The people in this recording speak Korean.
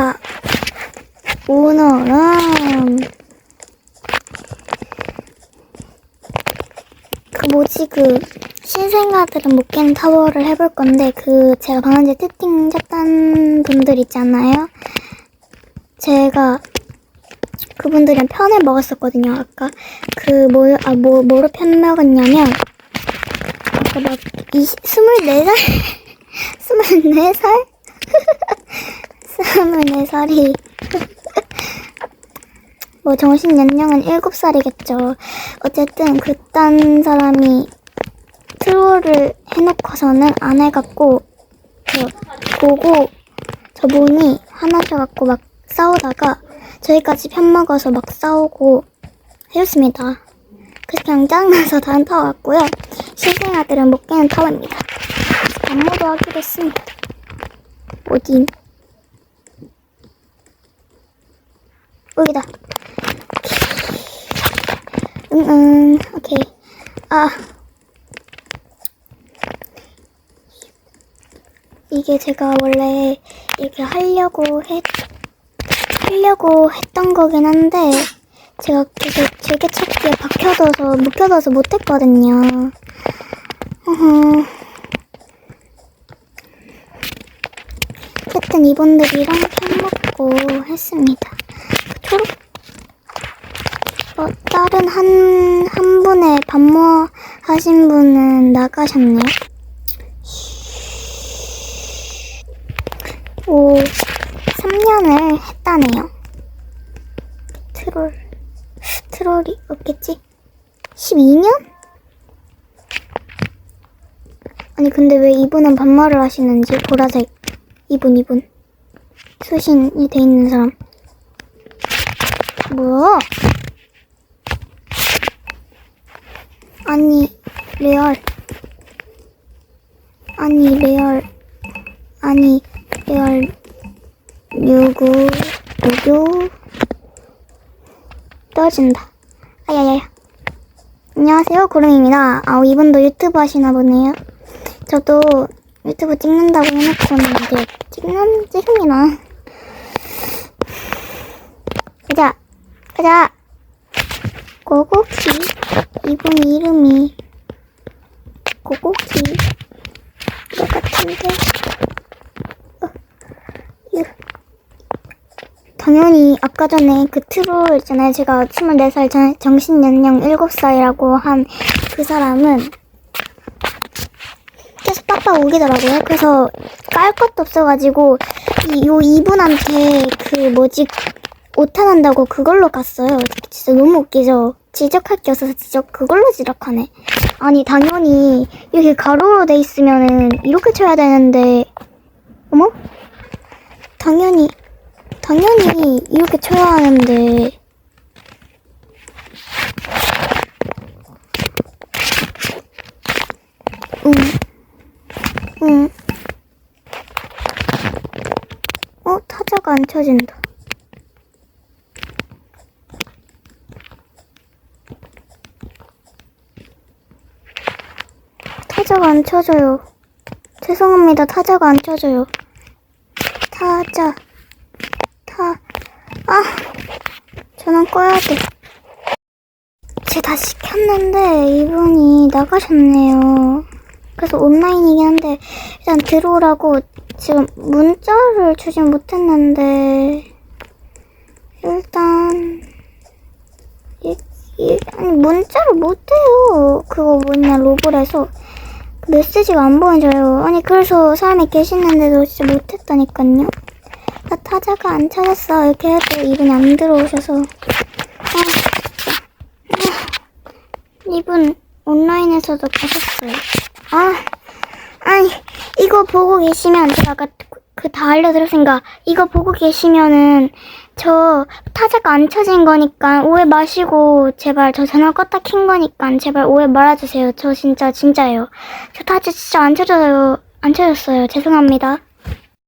자, 오늘은 그 뭐지 그 신생아들은 못 깨는 타워를 해볼 건데 그 제가 방금 전에 채팅 쳤던 분들 있잖아요. 제가 그분들이랑 편을 먹었었거든요. 아까 그 뭐, 아, 뭐, 뭐로 편 먹었냐면 아까 막 이십, 스물네 살? 스물네 살? 스물네 살이 뭐 정신 연령은 일곱 살이겠죠. 어쨌든 그딴 사람이 트롤을 해놓고서는 안 해갖고 저 보고 저분이 화나셔갖고 막 싸우다가 저희까지 편먹어서 막 싸우고 해줬습니다. 그래서 짱나서 다른 타워 왔고요. 실생아들은 못 깨는 타워입니다. 안무도 하기로 했습니다. 어디? 여기다. 응, 응, 오케이. 아. 이게 제가 원래 이렇게 하려고 했, 하려고 했던 거긴 한데, 제가 계속 즐겨찾기에 박혀둬서, 묵혀둬서 못했거든요. 어허. 어쨌든 이분들이랑 편 먹고 했습니다. 어, 다른 한, 한 분의 반모 하신 분은 나가셨네요. 오, 3년을 했다네요. 트롤, 트롤이 없겠지? 12년? 아니, 근데 왜 이분은 반말을 하시는지, 보라색. 이분, 이분. 수신이 돼 있는 사람. 뭐야? 아니, 레알. 아니, 레알. 아니, 레알. 누구, 누구? 떨어진다. 아야야야. 안녕하세요, 구름입니다. 아, 이분도 유튜브 하시나 보네요. 저도 유튜브 찍는다고 해놓고는 이제 찍는, 찍습니다. 가자, 가자. 고고키. 이분 이름이 고고키. 것 같은데. 어, 유. 당연히 아까 전에 그 트롤 있잖아요. 제가 24살 전, 정신연령 7살이라고 한 그 사람은 계속 빡빡 우기더라고요. 그래서 깔 것도 없어가지고 이, 요 이분한테 그 뭐지 오탄한다고 그걸로 갔어요. 진짜 너무 웃기죠. 지적할 게 없어서 지적 그걸로 지적하네. 아니 당연히 이렇게 가로로 돼 있으면은 이렇게 쳐야 되는데 어머? 당연히 당연히 이렇게 쳐야 하는데 응. 응. 어, 타자가 안 쳐진다. 타자가 안 쳐져요. 죄송합니다. 타자가 안 쳐져요. 타자. 타. 아! 전원 꺼야 돼. 제가 다 시켰는데 이분이 나가셨네요. 그래서 온라인이긴 한데 일단 들어오라고 지금 문자를 주진 못했는데 일단 이, 이, 아니 문자를 못해요. 그거 뭐냐 로블에서 그 메시지가 안 보여져요. 아니 그래서 사람이 계시는데도 진짜 못했다니까요. 나 타자가 안 찾았어 이렇게 해도 이분이 안 들어오셔서 아 진짜 아, 이분 온라인에서도 가셨어요. 아, 아니, 이거 보고 계시면, 제가 아까 그 다 알려드렸으니까, 이거 보고 계시면은, 저 타자가 안 쳐진 거니까, 오해 마시고, 제발, 저 전화 껐다 킨 거니까, 제발 오해 말아주세요. 저 진짜, 진짜예요. 저 타자 진짜 안 쳐져요. 안 쳐졌어요. 죄송합니다.